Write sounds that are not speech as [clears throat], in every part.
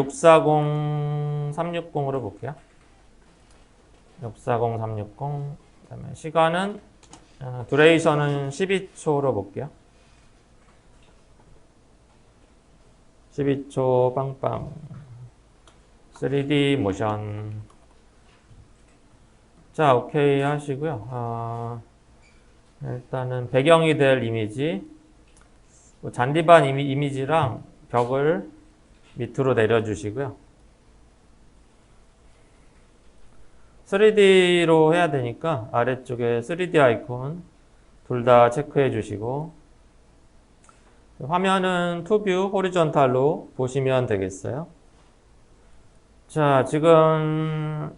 640, 360으로 볼게요. 640, 360. 그다음에 시간은 어, 두레이션은 12초로 볼게요. 12초 빵빵. 3D 모션. 자, 오케이 하시고요. 아, 일단은 배경이 될 이미지, 뭐 잔디반 이미, 이미지랑 벽을 밑으로 내려주시고요. 3D로 해야 되니까 아래쪽에 3D 아이콘 둘 다 체크해 주시고 화면은 투뷰 호리존탈로 보시면 되겠어요. 자, 지금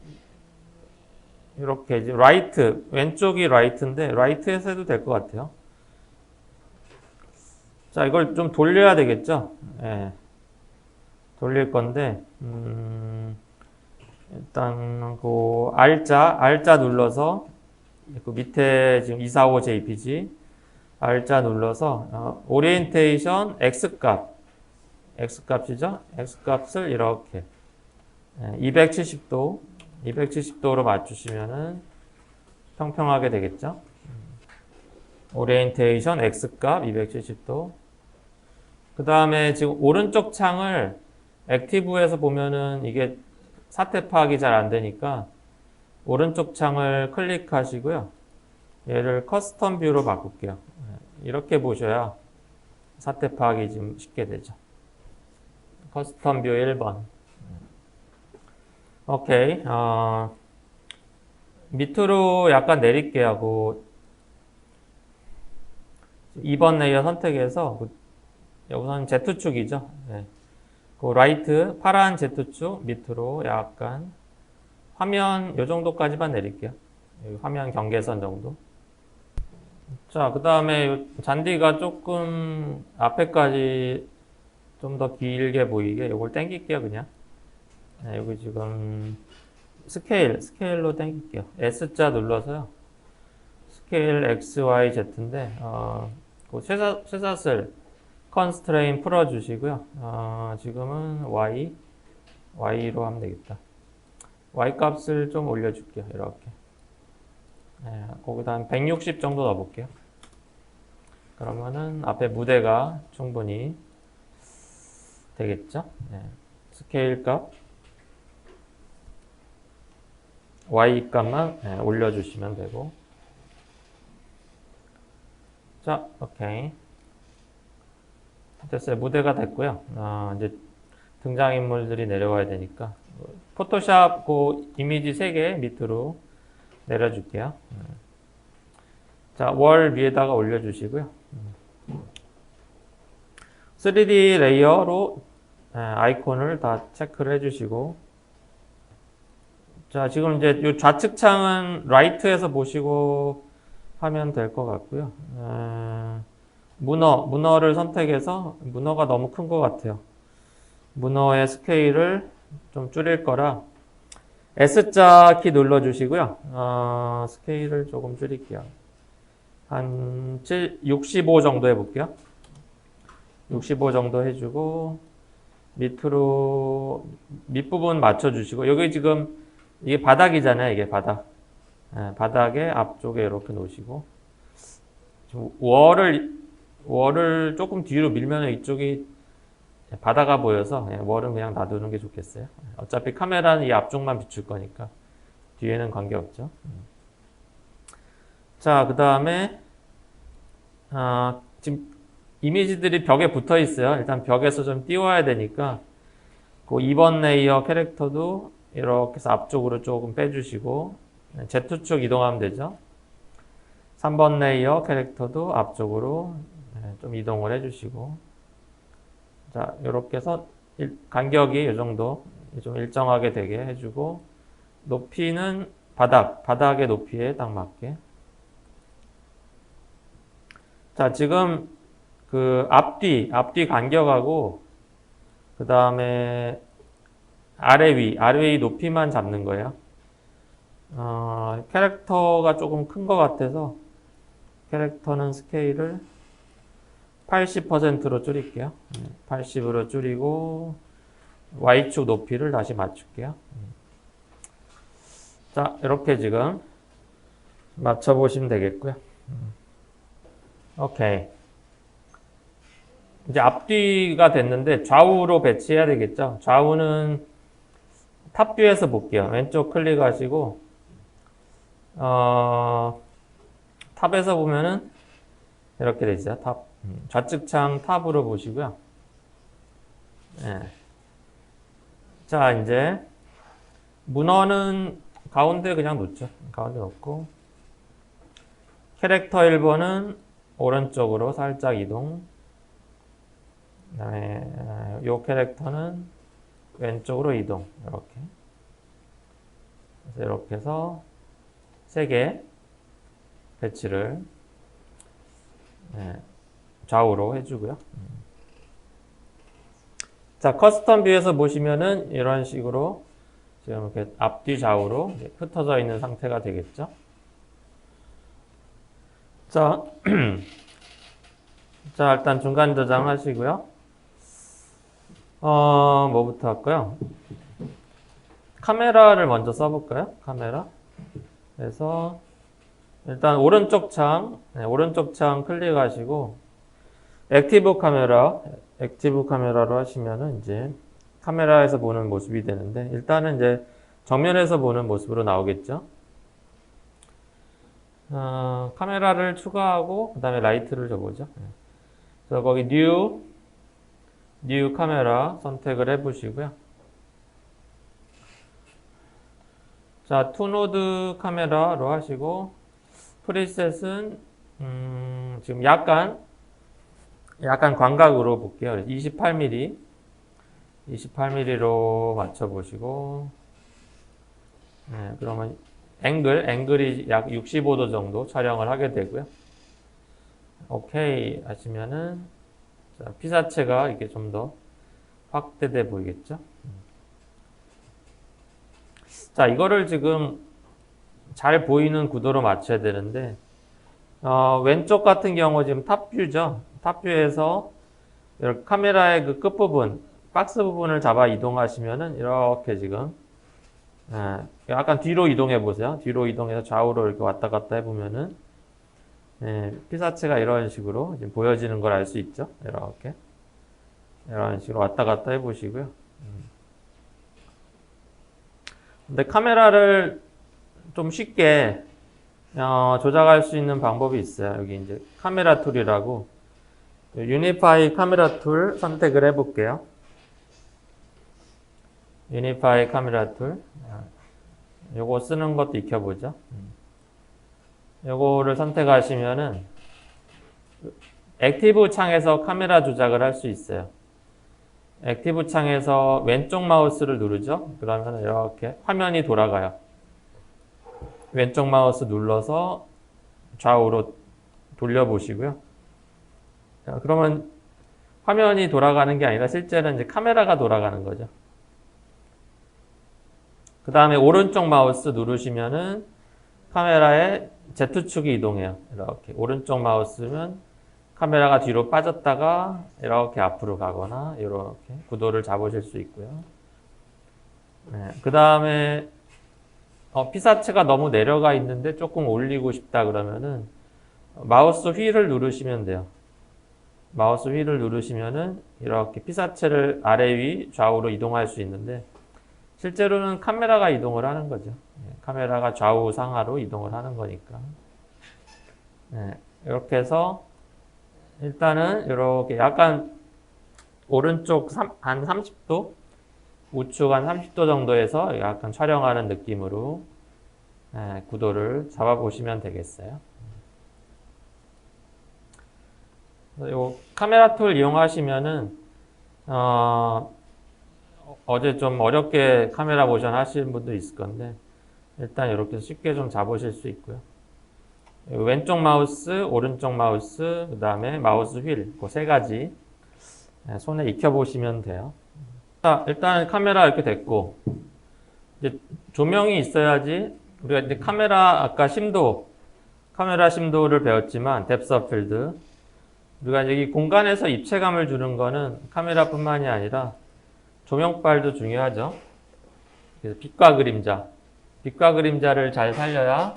이렇게 이제 라이트 왼쪽이 라이트인데 라이트에서 해도 될 것 같아요. 자, 이걸 좀 돌려야 되겠죠? 예. 돌릴 건데 음, 일단 그 R자 R자 눌러서 그 밑에 지금 245 JPG R자 눌러서 어, 오리엔테이션 X 값 X 값이죠? X 값을 이렇게 예, 270도 270도로 맞추시면은 평평하게 되겠죠? 오리엔테이션 X 값 270도 그 다음에 지금 오른쪽 창을 액티브에서 보면은 이게 사태 파악이 잘 안 되니까 오른쪽 창을 클릭하시고요. 얘를 커스텀 뷰로 바꿀게요. 네, 이렇게 보셔야 사태 파악이 좀 쉽게 되죠. 커스텀 뷰 1번. 오케이. 어, 밑으로 약간 내릴게요. 그 2번 레이어 선택해서 그 우선 Z축이죠. 네. 그 라이트 파란 Z축 밑으로 약간 화면 요 정도까지만 내릴게요. 화면 경계선 정도. 자, 그 다음에 잔디가 조금 앞에까지 좀 더 길게 보이게 요걸 당길게요, 그냥. 네, 여기 지금 스케일, 스케일로 당길게요. S자 눌러서요. 스케일 X, Y, Z인데, 어, 그 쇠사, 쇠사슬 컨스트레인 풀어주시고요. 어, 지금은 Y, Y로 하면 되겠다. Y 값을 좀 올려줄게요. 이렇게. 네, 거기다 한 160 정도 넣어볼게요. 그러면은 앞에 무대가 충분히 되겠죠? 네. 스케일 값 Y 값만 네, 올려주시면 되고 자, 오케이 됐어요. 무대가 됐고요. 아, 이제 등장인물들이 내려와야 되니까 포토샵 그 이미지 3개 밑으로 내려줄게요. 자, 월 위에다가 올려주시고요. 3D 레이어로 예, 아이콘을 다 체크를 해주시고 자, 지금 이제 이 좌측 창은 라이트에서 보시고 하면 될 것 같고요. 에, 문어, 문어를 선택해서 문어가 너무 큰 것 같아요. 문어의 스케일을 좀 줄일 거라 S자 키 눌러주시고요. 어, 스케일을 조금 줄일게요. 한 7, 65 정도 해볼게요. 65 정도 해주고 밑으로 밑부분 맞춰주시고 여기 지금 이게 바닥이잖아요. 이게 바닥. 예, 바닥에 앞쪽에 이렇게 놓으시고 월을 월을 조금 뒤로 밀면 이쪽이 바다가 보여서 예, 월은 그냥 놔두는 게 좋겠어요. 어차피 카메라는 이 앞쪽만 비출 거니까 뒤에는 관계없죠. 자, 그 다음에 아, 지금 이미지들이 벽에 붙어 있어요. 일단 벽에서 좀 띄워야 되니까 그 2번 레이어 캐릭터도 이렇게 해서 앞쪽으로 조금 빼주시고 네, Z축 이동하면 되죠. 3번 레이어 캐릭터도 앞쪽으로 네, 좀 이동을 해주시고 자 이렇게 해서 일, 간격이 이 정도 좀 일정하게 되게 해주고 높이는 바닥 바닥의 높이에 딱 맞게 자 지금 그 앞뒤 앞뒤 간격하고 그 다음에 아래 위 아래 위 높이만 잡는 거예요. 어, 캐릭터가 조금 큰 것 같아서 캐릭터는 스케일을 80%로 줄일게요. 80으로 줄이고 Y축 높이를 다시 맞출게요. 자, 이렇게 지금 맞춰보시면 되겠고요. 오케이. 이제 앞뒤가 됐는데 좌우로 배치해야 되겠죠. 좌우는 탑뷰에서 볼게요. 왼쪽 클릭하시고 어, 탑에서 보면은 이렇게 되죠. 탑. 음, 좌측 창 탑으로 보시고요. 예. 자, 이제 문어는 가운데 그냥 놓죠. 가운데 놓고 캐릭터 1번은 오른쪽으로 살짝 이동. 그 다음에 아, 요 캐릭터는 왼쪽으로 이동. 이렇게. 이렇게 해서 세 개 배치를 네, 좌우로 해주고요. 자, 커스텀 뷰에서 보시면은 이런 식으로 지금 이렇게 앞뒤 좌우로 흩어져 있는 상태가 되겠죠. 자, [clears throat] 자 일단 중간 저장하시고요. 어, 뭐부터 할까요? 카메라를 먼저 써볼까요? 카메라. 그래서 일단 오른쪽 창, 네, 오른쪽 창 클릭하시고 액티브 카메라, 액티브 카메라로 하시면은 이제 카메라에서 보는 모습이 되는데 일단은 이제 정면에서 보는 모습으로 나오겠죠. 어, 카메라를 추가하고 그 다음에 라이트를 줘보죠. 네. 그래서 거기 뉴, 뉴 카메라 선택을 해보시고요. 자, 투노드 카메라로 하시고 프리셋은 음, 지금 약간 약간 광각으로 볼게요. 28mm 28mm로 맞춰 보시고 네, 그러면 앵글 앵글이 약 65도 정도 촬영을 하게 되고요. 오케이 하시면은 자, 피사체가 이렇게 좀 더 확대돼 보이겠죠? 자, 이거를 지금 잘 보이는 구도로 맞춰야 되는데, 어, 왼쪽 같은 경우 지금 탑뷰죠. 탑뷰에서 이렇게 카메라의 그 끝부분, 박스 부분을 잡아 이동하시면은 이렇게 지금, 예, 약간 뒤로 이동해 보세요. 뒤로 이동해서 좌우로 이렇게 왔다 갔다 해보면은, 예, 피사체가 이런 식으로 지금 보여지는 걸 알 수 있죠. 이렇게. 이런 식으로 왔다 갔다 해보시고요. 근데 카메라를 좀 쉽게 어, 조작할 수 있는 방법이 있어요. 여기 이제 카메라 툴이라고 유니파이 카메라 툴 선택을 해볼게요. 유니파이 카메라 툴 요거 쓰는 것도 익혀보죠. 요거를 선택하시면은 액티브 창에서 카메라 조작을 할 수 있어요. 액티브 창에서 왼쪽 마우스를 누르죠. 그러면 이렇게 화면이 돌아가요. 왼쪽 마우스 눌러서 좌우로 돌려보시고요. 자, 그러면 화면이 돌아가는 게 아니라 실제는 이제 카메라가 돌아가는 거죠. 그 다음에 오른쪽 마우스 누르시면은 카메라의 Z축이 이동해요. 이렇게 오른쪽 마우스면 카메라가 뒤로 빠졌다가 이렇게 앞으로 가거나 이렇게 구도를 잡으실 수 있고요. 네, 그 다음에 어, 피사체가 너무 내려가 있는데 조금 올리고 싶다 그러면은 마우스 휠을 누르시면 돼요. 마우스 휠을 누르시면은 이렇게 피사체를 아래 위 좌우로 이동할 수 있는데 실제로는 카메라가 이동을 하는 거죠. 네, 카메라가 좌우 상하로 이동을 하는 거니까. 네, 이렇게 해서 일단은 이렇게 약간 오른쪽 삼- 한 30도 우측 한 30도 정도에서 약간 촬영하는 느낌으로 예, 구도를 잡아보시면 되겠어요. 요 카메라 툴 이용하시면은 어, 어제 좀 어렵게 카메라 모션 하시는 분도 있을 건데 일단 이렇게 쉽게 좀 잡으실 수 있고요. 왼쪽 마우스, 오른쪽 마우스, 그 다음에 마우스 휠, 그 세 가지 예, 손에 익혀보시면 돼요. 자, 일단 카메라 이렇게 됐고, 이제 조명이 있어야지, 우리가 이제 카메라, 아까 심도, 카메라 심도를 배웠지만, 뎁스 필드. 우리가 이제 이 공간에서 입체감을 주는 거는 카메라뿐만이 아니라 조명빨도 중요하죠. 그래서 빛과 그림자. 빛과 그림자를 잘 살려야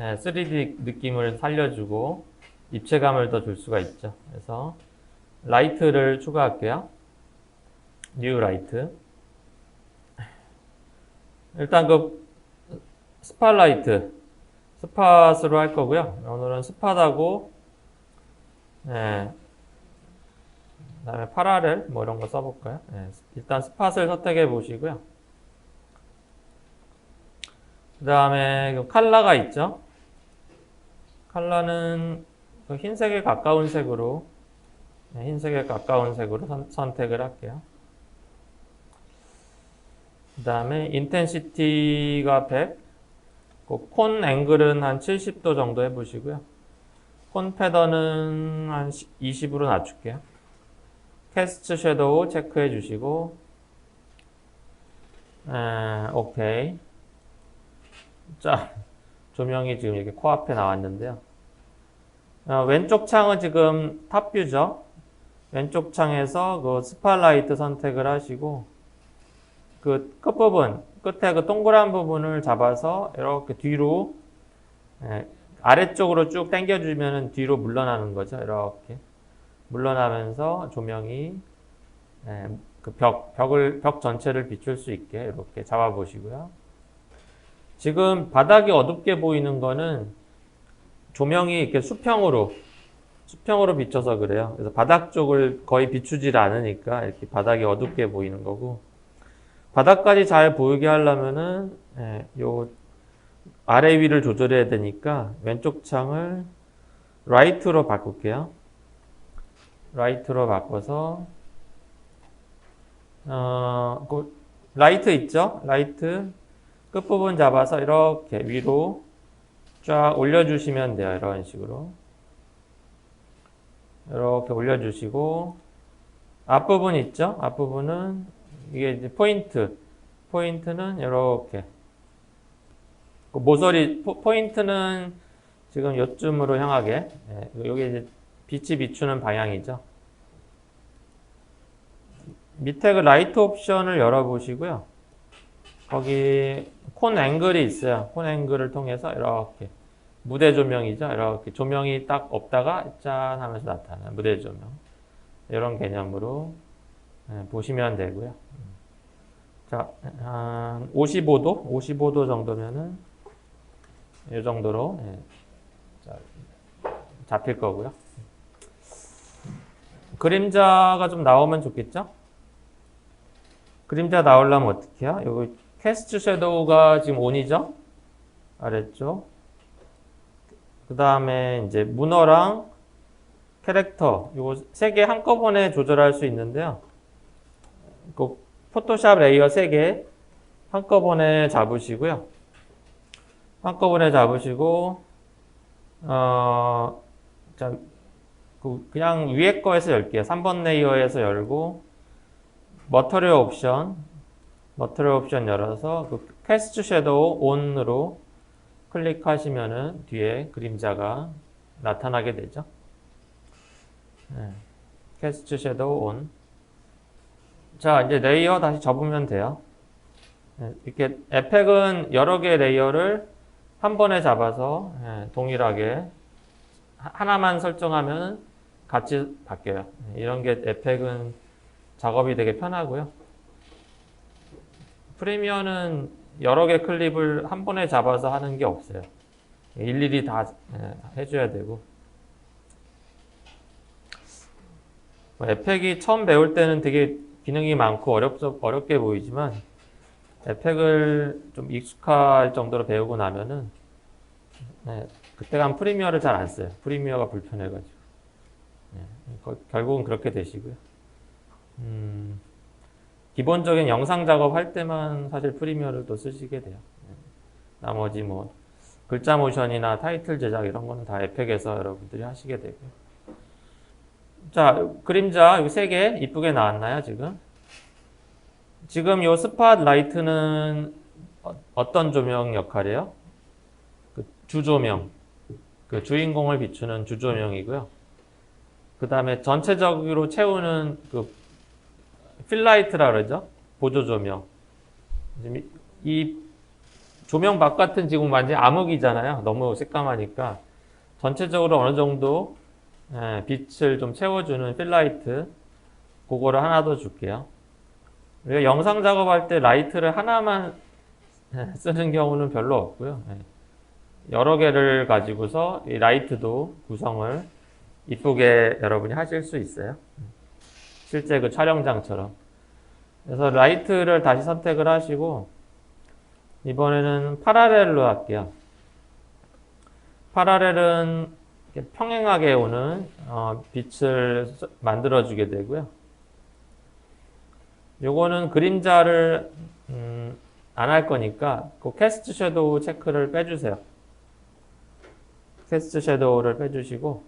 예, 3D 느낌을 살려주고 입체감을 더 줄 수가 있죠. 그래서 라이트를 추가할게요. 뉴 라이트. 일단 그 스팟라이트 스팟으로 할 거고요. 오늘은 스팟하고 예, 그 다음에 파라렐 뭐 이런 거 써볼까요? 예, 일단 스팟을 선택해 보시고요. 그 다음에 칼라가 있죠. 칼라는 그 흰색에 가까운 색으로 네, 흰색에 가까운 색으로 선, 선택을 할게요. 그 다음에 인텐시티가 100, 그콘 앵글은 한 70도 정도 해보시고요. 콘 패턴은 한 20으로 낮출게요. 캐스트 섀도우 체크해 주시고, 에, 오케이. 자, 조명이 지금 이렇게 코앞에 나왔는데요. 어, 왼쪽 창은 지금 탑뷰죠. 왼쪽 창에서 그 스팟라이트 선택을 하시고 그 끝부분 끝에 그 동그란 부분을 잡아서 이렇게 뒤로 예, 아래쪽으로 쭉 당겨주면 뒤로 물러나는 거죠. 이렇게 물러나면서 조명이 예, 그 벽, 벽을 벽 전체를 비출 수 있게 이렇게 잡아 보시고요. 지금 바닥이 어둡게 보이는 거는 조명이 이렇게 수평으로 수평으로 비춰서 그래요. 그래서 바닥 쪽을 거의 비추질 않으니까 이렇게 바닥이 어둡게 보이는 거고 바닥까지 잘 보이게 하려면은 예, 요 아래 위를 조절해야 되니까 왼쪽 창을 라이트로 바꿀게요. 라이트로 바꿔서 어, 그 라이트 있죠? 라이트 끝부분 잡아서 이렇게 위로 쫙 올려주시면 돼요. 이런 식으로. 이렇게 올려주시고, 앞부분 있죠? 앞부분은, 이게 이제 포인트. 포인트는 이렇게. 그 모서리, 포, 인트는 지금 요쯤으로 향하게. 예, 여기 이제 빛이 비추는 방향이죠. 밑에 그 라이트 옵션을 열어보시고요. 거기 콘 앵글이 있어요. 콘 앵글을 통해서 이렇게 무대 조명이죠. 이렇게 조명이 딱 없다가 짠 하면서 나타나는 무대 조명. 이런 개념으로 예, 보시면 되고요. 자, 한 55도? 55도 정도면은 이 정도로 예, 자, 잡힐 거고요. 그림자가 좀 나오면 좋겠죠? 그림자 나오려면 어떻게 해요? 여기 캐스트 섀도우가 지금 온이죠? 아래쪽. 그 다음에 이제 문어랑 캐릭터, 요거 세 개 한꺼번에 조절할 수 있는데요. 그 포토샵 레이어 세 개 한꺼번에 잡으시고요. 한꺼번에 잡으시고, 어, 자, 그 그냥 위에 거에서 열게요. 3번 레이어에서 열고, 머터리얼 옵션, 머터리얼 옵션 열어서 그 캐스트 섀도우 온으로 클릭하시면은 뒤에 그림자가 나타나게 되죠. 네. 캐스트 섀도우 온. 자, 이제 레이어 다시 접으면 돼요. 네, 이렇게 에펙은 여러 개의 레이어를 한 번에 잡아서 예, 동일하게 하- 하나만 설정하면 같이 바뀌어요. 네, 이런 게 에펙은 작업이 되게 편하고요. 프리미어는 여러 개 클립을 한 번에 잡아서 하는 게 없어요. 일일이 다 예, 해줘야 되고. 뭐 에펙이 처음 배울 때는 되게 기능이 많고 어렵, 어렵게 보이지만 에펙을 좀 익숙할 정도로 배우고 나면은 네, 그때가 프리미어를 잘 안 써요. 프리미어가 불편해가지고. 네, 거- 결국은 그렇게 되시고요. 음, 기본적인 영상 작업할 때만 사실 프리미어를 또 쓰시게 돼요. 네. 나머지 뭐 글자 모션이나 타이틀 제작 이런 거는 다 에펙에서 여러분들이 하시게 되고요. 자, 그림자 이 세 개 이쁘게 나왔나요, 지금? 지금 요 스팟 라이트는 어- 어떤 조명 역할이에요? 그 주조명. 그 주인공을 비추는 주조명이고요. 그 다음에 전체적으로 채우는 그 필라이트라 그러죠? 보조 조명. 지금 이- 이 조명 바깥은 지금 완전 암흑이잖아요. 너무 새까마니까 전체적으로 어느 정도 예, 빛을 좀 채워주는 필라이트 그거를 하나 더 줄게요. 우리가 영상 작업할 때 라이트를 하나만 예, [laughs] 쓰는 경우는 별로 없고요. 예. 여러 개를 가지고서 이 라이트도 구성을 이쁘게 여러분이 하실 수 있어요. 실제 그 촬영장처럼. 그래서 라이트를 다시 선택을 하시고 이번에는 파라렐로 할게요. 파라렐은 평행하게 오는 어, 빛을 써- 만들어주게 되고요. 요거는 그림자를 음, 안 할 거니까 그 캐스트 섀도우 체크를 빼주세요. 캐스트 섀도우를 빼주시고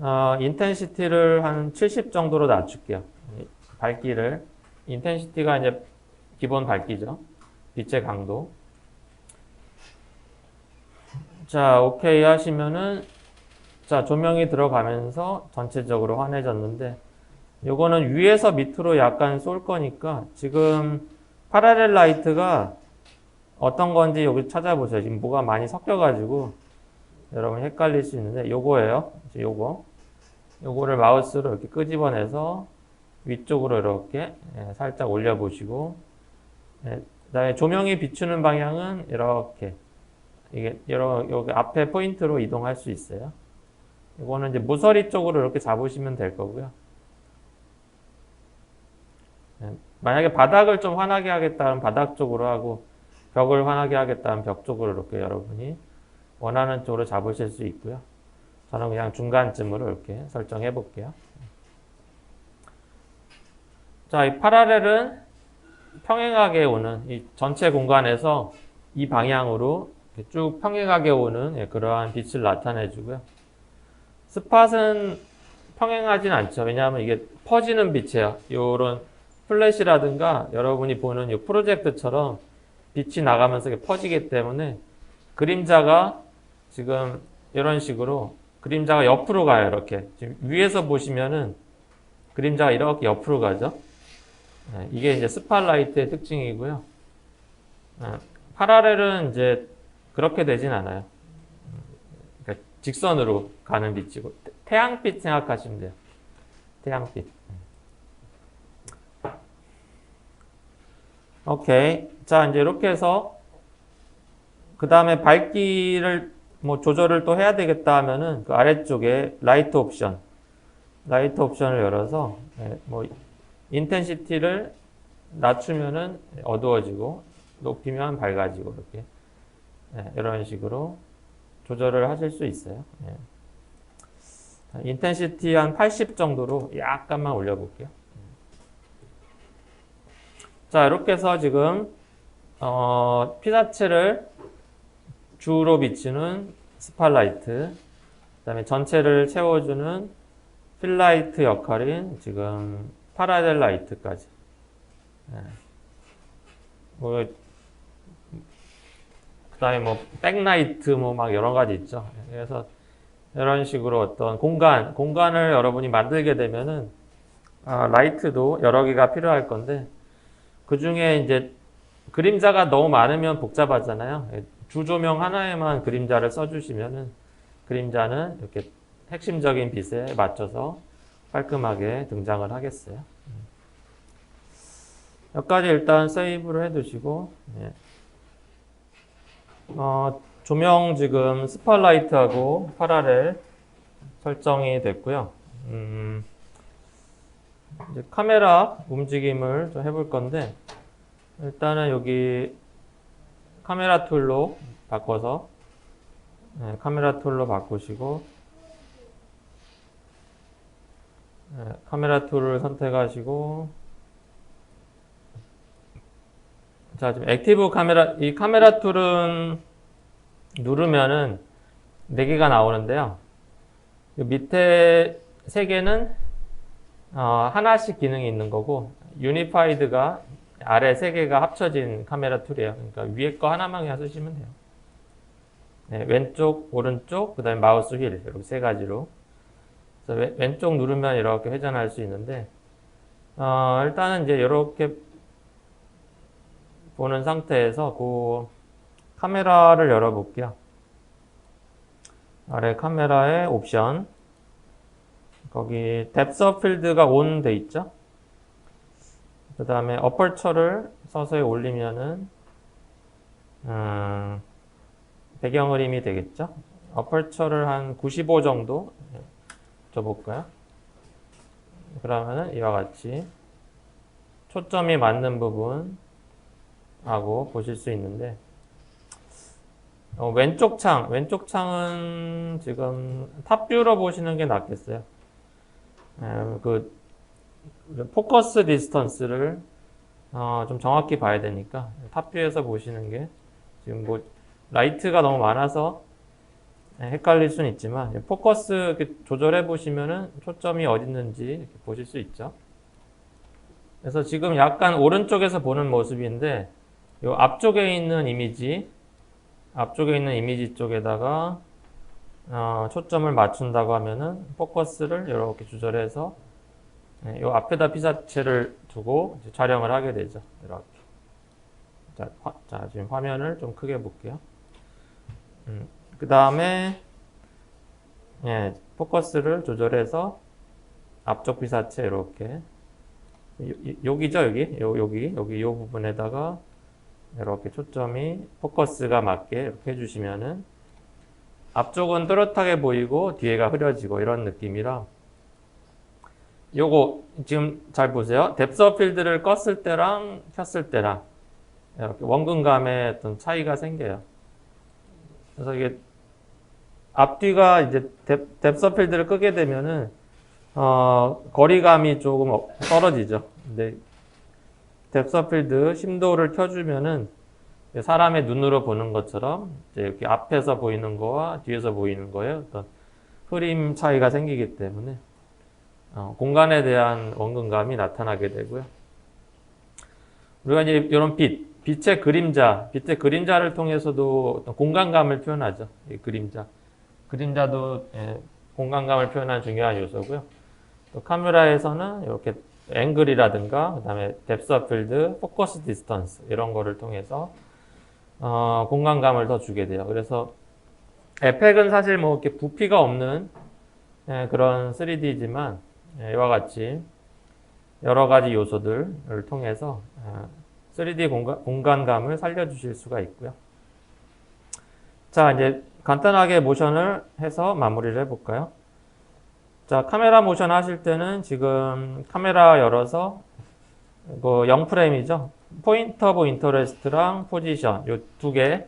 어, 인텐시티를 한 70 정도로 낮출게요. 이 밝기를 인텐시티가 이제 기본 밝기죠. 빛의 강도. 자, 오케이 하시면은 자, 조명이 들어가면서 전체적으로 환해졌는데 요거는 위에서 밑으로 약간 쏠 거니까 지금 파라렐 라이트가 어떤 건지 여기 찾아보세요. 지금 뭐가 많이 섞여가지고 여러분 헷갈릴 수 있는데 요거예요. 이제 요거. 요거를 마우스로 이렇게 끄집어내서 위쪽으로 이렇게 예, 살짝 올려보시고 예, 그다음에 조명이 비추는 방향은 이렇게 이게 여러 여기 앞에 포인트로 이동할 수 있어요. 이거는 이제 모서리 쪽으로 이렇게 잡으시면 될 거고요. 예, 만약에 바닥을 좀 환하게 하겠다면 바닥 쪽으로 하고 벽을 환하게 하겠다면 벽 쪽으로 이렇게 여러분이 원하는 쪽으로 잡으실 수 있고요. 저는 그냥 중간쯤으로 이렇게 설정해 볼게요. 자, 이 파라렐은 평행하게 오는 이 전체 공간에서 이 방향으로 쭉 평행하게 오는 예, 그러한 빛을 나타내 주고요. 스팟은 평행하진 않죠. 왜냐하면 이게 퍼지는 빛이에요. 요런 플래시라든가 여러분이 보는 이 프로젝트처럼 빛이 나가면서 퍼지기 때문에 그림자가 지금 이런 식으로 그림자가 옆으로 가요. 이렇게 지금 위에서 보시면은 그림자가 이렇게 옆으로 가죠. 네, 이게 이제 스팟라이트의 특징이고요. 네, 파라렐은 이제 그렇게 되진 않아요. 음, 그러니까 직선으로 가는 빛이고 태- 태양빛 생각하시면 돼요. 태양빛. 오케이. 자, 이제 이렇게 해서 그 다음에 밝기를 뭐 조절을 또 해야 되겠다 하면은 그 아래쪽에 라이트 옵션, 라이트 옵션을 열어서 예, 뭐 인텐시티를 낮추면은 어두워지고 높이면 밝아지고 이렇게 예, 이런 식으로 조절을 하실 수 있어요. 예. 자, 인텐시티 한 80 정도로 약간만 올려볼게요. 자, 이렇게 해서 지금 어, 피사체를 주로 비추는 스팟라이트, 그 다음에 전체를 채워주는 필라이트 역할인 지금 파라델 라이트까지. 예. 뭐 그 다음에 뭐 백라이트 뭐 막 여러 가지 있죠. 그래서 이런 식으로 어떤 공간, 공간을 여러분이 만들게 되면은 아, 라이트도 여러 개가 필요할 건데 그 중에 이제 그림자가 너무 많으면 복잡하잖아요. 예, 주조명 하나에만 그림자를 써주시면은 그림자는 이렇게 핵심적인 빛에 맞춰서 깔끔하게 등장을 하겠어요. 여기까지 일단 세이브를 해두시고, 예. 어, 조명 지금 스팟라이트하고 파라렐 설정이 됐고요. 음, 이제 카메라 움직임을 좀 해볼 건데, 일단은 여기 카메라 툴로 바꿔서 네, 카메라 툴로 바꾸시고 네, 카메라 툴을 선택하시고 자 지금 액티브 카메라 이 카메라 툴은 누르면은 4개가 나오는데요. 이 밑에 3개는 어, 하나씩 기능이 있는 거고 유니파이드가 아래 세 개가 합쳐진 카메라 툴이에요. 그러니까 위에 거 하나만 그냥 쓰시면 돼요. 네, 왼쪽, 오른쪽, 그 다음에 마우스 휠 이렇게 세 가지로. 그래서 왼- 왼쪽 누르면 이렇게 회전할 수 있는데 어, 일단은 이제 이렇게 보는 상태에서 그 카메라를 열어볼게요. 아래 카메라의 옵션 거기 뎁서 필드가 온 돼 있죠. 그 다음에 어펄처를 서서히 올리면은 음, 배경 그림이 되겠죠. 어펄처를 한 95 정도 줘볼까요? 그러면은 이와 같이 초점이 맞는 부분 하고 보실 수 있는데 어, 왼쪽 창, 왼쪽 창은 지금 탑뷰로 보시는 게 낫겠어요. 에, 그 포커스 디스턴스를 어, 좀 정확히 봐야 되니까 탑뷰에서 보시는 게 지금 뭐 라이트가 너무 많아서 헷갈릴 수는 있지만 포커스 조절해 보시면은 초점이 어디 있는지 보실 수 있죠. 그래서 지금 약간 오른쪽에서 보는 모습인데 요 앞쪽에 있는 이미지 앞쪽에 있는 이미지 쪽에다가 어, 초점을 맞춘다고 하면은 포커스를 이렇게 조절해서 네, 요 앞에다 피사체를 두고 촬영을 하게 되죠. 이렇게. 자, 화- 자, 지금 화면을 좀 크게 볼게요. 음, 그 다음에 예, 포커스를 조절해서 앞쪽 피사체 이렇게 여기죠 여기 요, 여기 여기 요 부분에다가 이렇게 초점이 포커스가 맞게 이렇게 해주시면은 앞쪽은 또렷하게 보이고 뒤에가 흐려지고 이런 느낌이라 요거 지금 잘 보세요 뎁서 필드를 껐을 때랑 켰을 때랑 이렇게 원근감의 어떤 차이가 생겨요 그래서 이게 앞뒤가 이제 뎁, 뎁서 필드를 끄게 되면은 어, 거리감이 조금 어- 떨어지죠. 근데 뎁서 필드 심도를 켜주면은 사람의 눈으로 보는 것처럼 이렇게 앞에서 보이는 거와 뒤에서 보이는 거에 어떤 흐림 차이가 생기기 때문에 어, 공간에 대한 원근감이 나타나게 되고요. 우리가 이제 이런 빛, 빛의 그림자, 빛의 그림자를 통해서도 공간감을 표현하죠. 이 그림자. 그림자도 예, 공간감을 표현하는 중요한 요소고요. 또 카메라에서는 이렇게 앵글이라든가 그다음에 뎁서 필드, 포커스 디스턴스 이런 거를 통해서 어, 공간감을 더 주게 돼요. 그래서 에펙은 사실 뭐 이렇게 부피가 없는 예, 그런 3D지만 예, 이와 같이 여러 가지 요소들을 통해서 어, 3D 공간, 공간감을 살려주실 수가 있고요. 자, 이제 간단하게 모션을 해서 마무리를 해볼까요? 자, 카메라 모션 하실 때는 지금 카메라 열어서 그 0프레임이죠. 포인트 오브 인터레스트랑 포지션 요두개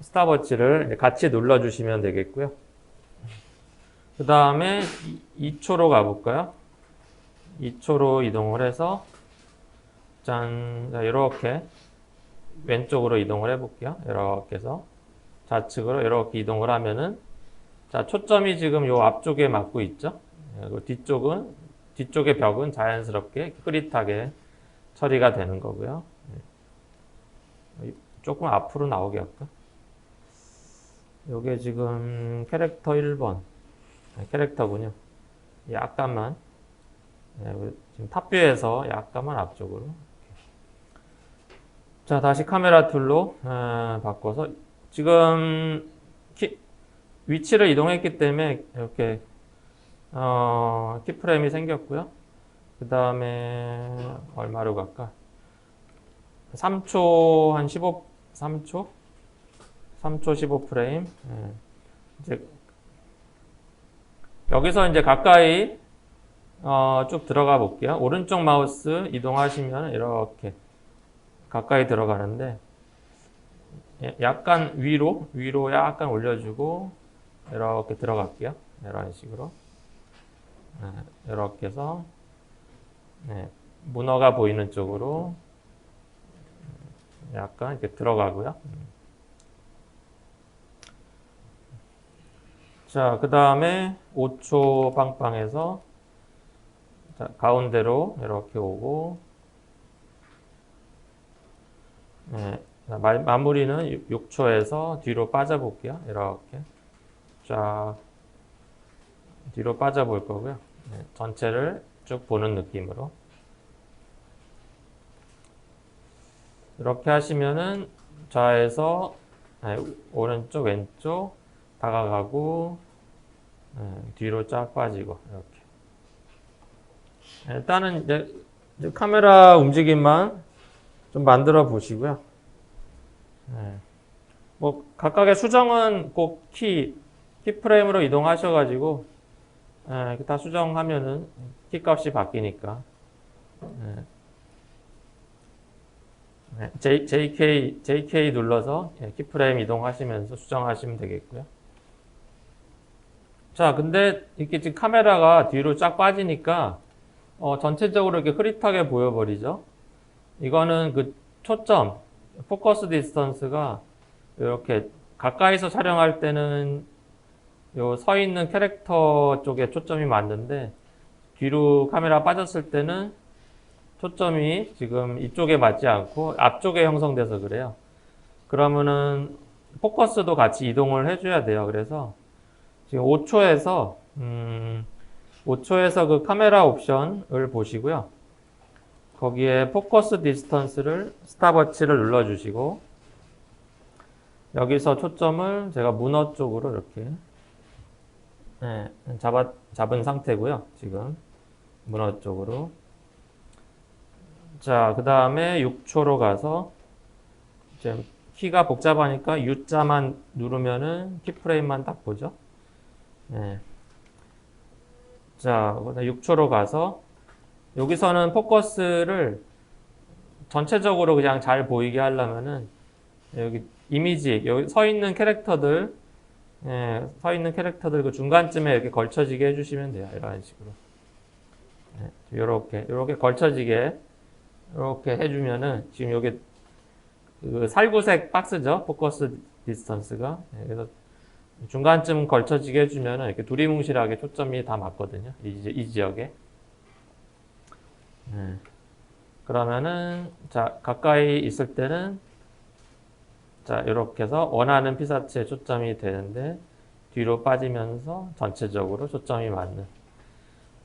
스탑워치를 같이 눌러주시면 되겠고요. 그 다음에 2초로 가볼까요? 2초로 이동을 해서 짠, 자, 이렇게 왼쪽으로 이동을 해볼게요. 이렇게 해서 좌측으로 이렇게 이동을 하면은 자 초점이 지금 요 앞쪽에 맞고 있죠. 뒤쪽은 뒤쪽의 벽은 자연스럽게 흐릿하게 처리가 되는 거고요. 네. 조금 앞으로 나오게 할까? 요게 지금 캐릭터 1번 네, 캐릭터군요. 약간만 네, 지금 탑뷰에서 약간만 앞쪽으로 자 다시 카메라 툴로 어, 바꿔서 지금 키, 위치를 이동했기 때문에 이렇게 어, 키프레임이 생겼고요. 그 다음에 얼마로 갈까? 3초 한 15, 3초? 3초 15프레임. 예. 이제 여기서 이제 가까이 어, 쭉 들어가 볼게요. 오른쪽 마우스 이동하시면 이렇게 가까이 들어가는데 예, 약간 위로 위로 약간 올려주고 이렇게 들어갈게요. 이런 식으로 네, 이렇게 해서 네, 문어가 보이는 쪽으로 약간 이렇게 들어가고요. 자, 그 다음에 5초 빵빵해서 자, 가운데로 이렇게 오고 네, 자, 마, 마무리는 6초에서 뒤로 빠져볼게요. 이렇게 쫙 뒤로 빠져볼 거고요. 네, 전체를 쭉 보는 느낌으로. 이렇게 하시면은 좌에서 아니, 오른쪽 왼쪽 다가가고 네, 뒤로 쫙 빠지고 이렇게. 네, 일단은 이제, 이제 카메라 움직임만 좀 만들어 보시고요. 네. 뭐 각각의 수정은 꼭 키 키프레임으로 이동하셔가지고 예, 다 수정하면은 키 값이 바뀌니까 예. 네, J, JK, JK 눌러서 예, 키 프레임 이동하시면서 수정하시면 되겠고요. 자, 근데 이렇게 지금 카메라가 뒤로 쫙 빠지니까 어, 전체적으로 이렇게 흐릿하게 보여버리죠. 이거는 그 초점, 포커스 디스턴스가 이렇게 가까이서 촬영할 때는 요 서 있는 캐릭터 쪽에 초점이 맞는데 뒤로 카메라 빠졌을 때는 초점이 지금 이쪽에 맞지 않고 앞쪽에 형성돼서 그래요. 그러면은 포커스도 같이 이동을 해줘야 돼요. 그래서 지금 5초에서 음 5초에서 그 카메라 옵션을 보시고요. 거기에 포커스 디스턴스를 스탑워치를 눌러주시고 여기서 초점을 제가 문어 쪽으로 이렇게 네, 잡아, 잡은 상태고요. 지금 문어 쪽으로 자, 그 다음에 6초로 가서 이제 키가 복잡하니까 U자만 누르면은 키프레임만 딱 보죠. 네. 자, 6초로 가서 여기서는 포커스를 전체적으로 그냥 잘 보이게 하려면은 여기 이미지 여기 서 있는 캐릭터들 예, 서 있는 캐릭터들 그 중간쯤에 이렇게 걸쳐지게 해주시면 돼요. 이런 식으로. 네, 요렇게, 요렇게 걸쳐지게, 이렇게 해주면은, 지금 요게, 그 살구색 박스죠? 포커스 디스턴스가. 네, 그래서 중간쯤 걸쳐지게 해주면은 이렇게 두리뭉실하게 초점이 다 맞거든요. 이, 지- 이 지역에. 네. 그러면은, 자, 가까이 있을 때는 자, 이렇게 해서 원하는 피사체에 초점이 되는데 뒤로 빠지면서 전체적으로 초점이 맞는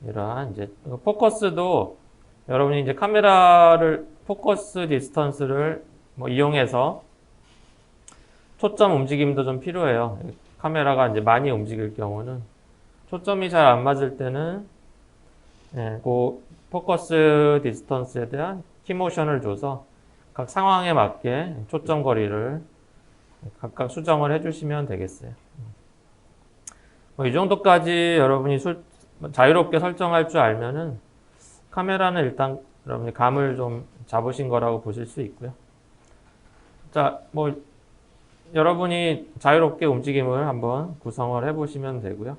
이러한 이제 포커스도 여러분이 이제 카메라를 포커스 디스턴스를 뭐 이용해서 초점 움직임도 좀 필요해요. 카메라가 이제 많이 움직일 경우는 초점이 잘 안 맞을 때는 예, 그 포커스 디스턴스에 대한 키모션을 줘서 각 상황에 맞게 초점 거리를 각각 수정을 해주시면 되겠어요. 뭐 이 정도까지 여러분이 술- 자유롭게 설정할 줄 알면은 카메라는 일단 여러분이 감을 좀 잡으신 거라고 보실 수 있고요. 자, 뭐 여러분이 자유롭게 움직임을 한번 구성을 해보시면 되고요.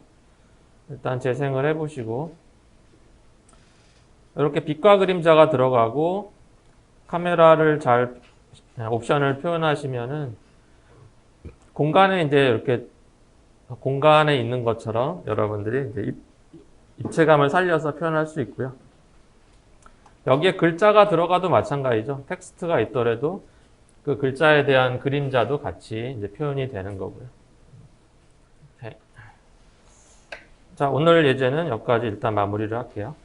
일단 재생을 해보시고 이렇게 빛과 그림자가 들어가고 카메라를 잘 옵션을 표현하시면은 공간에 이제 이렇게 공간에 있는 것처럼 여러분들이 이제 입, 입체감을 살려서 표현할 수 있고요. 여기에 글자가 들어가도 마찬가지죠. 텍스트가 있더라도 그 글자에 대한 그림자도 같이 이제 표현이 되는 거고요. 오케이. 자, 오늘 예제는 여기까지 일단 마무리를 할게요.